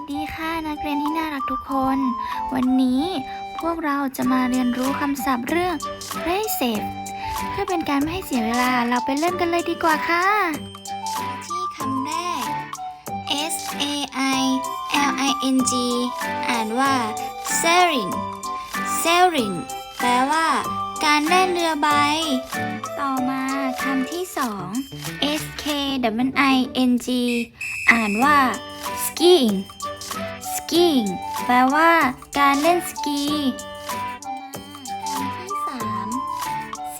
สดีค่ะนักเรียนที่น่ารักทุกคน วันนี้พวกเราจะมาเรียนรู้คำศัพท์เรื่อง play safe เพื่อเป็นการไม่ให้เสียเวลาเราไปเริ่มกันเลยดีกว่าค่ะ ที่คำแรก S A I L I N G อ่านว่า sailing sailing แปลว่า การแล่นเรือใบ ต่อมาคำที่สอง S K W I N G อ่านว่า skiing skiing แปลว่า การเล่นสกีที่สาม C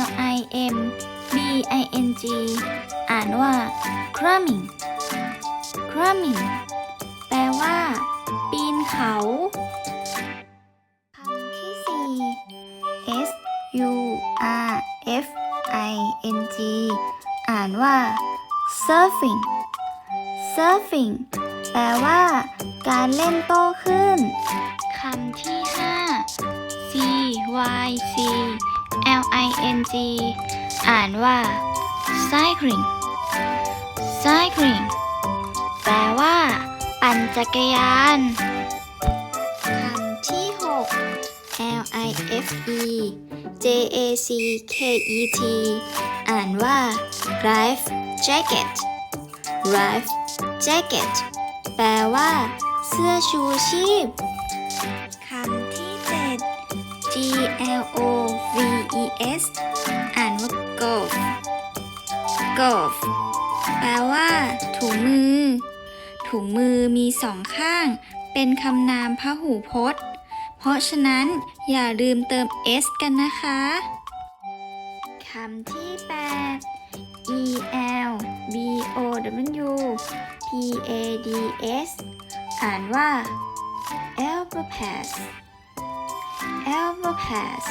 L I M B I N G อ่านว่า climbing climbing แปลว่า ปีนเขาคำที่สี่ S U R F I N G อ่านว่า surfing surfing แปลว่า การเล่นโต้คลื่นคำที่ 5 C Y C L I N G อ่านว่า cycling cycling แปลว่า ปั่นจักรยาน คำที่ 6 L I F E J A C K E T อ่านว่า life jacket life jacket แปลว่า เสื้อชูชีพ คำที่ 7 G L O V E S อ่านว่า golf golf แปลว่า ถุงมือ ถุงมือมีสองข้าง เป็นคำนามพหูพจน์ เพราะฉะนั้นอย่าลืมเติม s กันนะคะ คำที่ 8 e l b o w p a d s อ่านว่า elbow pass elbow pass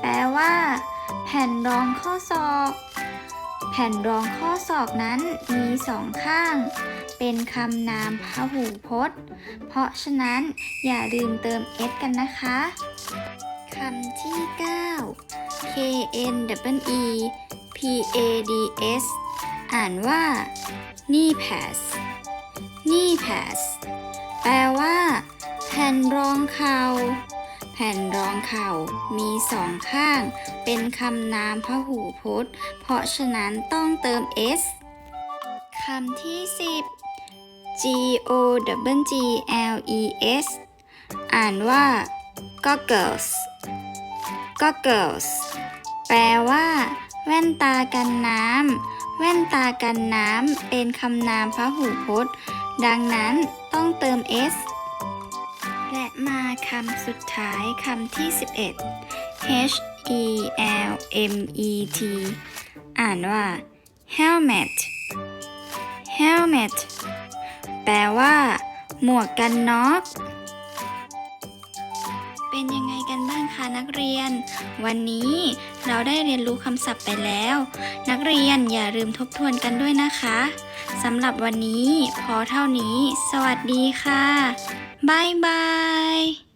แปลว่า แผ่นรองข้อศอก แผ่นรองข้อศอกนั้นมีสองข้าง เป็นคำนามพหูพจน์ เพราะฉะนั้นอย่าลืมเติม s กันนะคะคำที่ 9 k n w e p a d s อ่านว่า knee pass knee pass แปลว่า แผ่นรองเข่าแผ่นรองเข่ามีสองข้าง เป็นคำนามพหูพจน์ เพราะฉะนั้นต้องเติม s คำที่ 10 G O W G L E S อ่านว่า goggles goggles แปลว่า แว่นตากันน้ำแว่นตากันน้ำเป็นคำนามพหูพจน์ ดังนั้นต้องเติม s และมาคำสุดท้ายคำที่ 11 H E L M E T อ่านว่า helmet helmet แปลว่า หมวกกันน็อก นักเรียน วันนี้เราได้เรียนรู้คำศัพท์ไปแล้ว นักเรียนอย่าลืมทบทวนกันด้วยนะคะสำหรับวันนี้พอเท่านี้ สวัสดีค่ะ บ๊ายบาย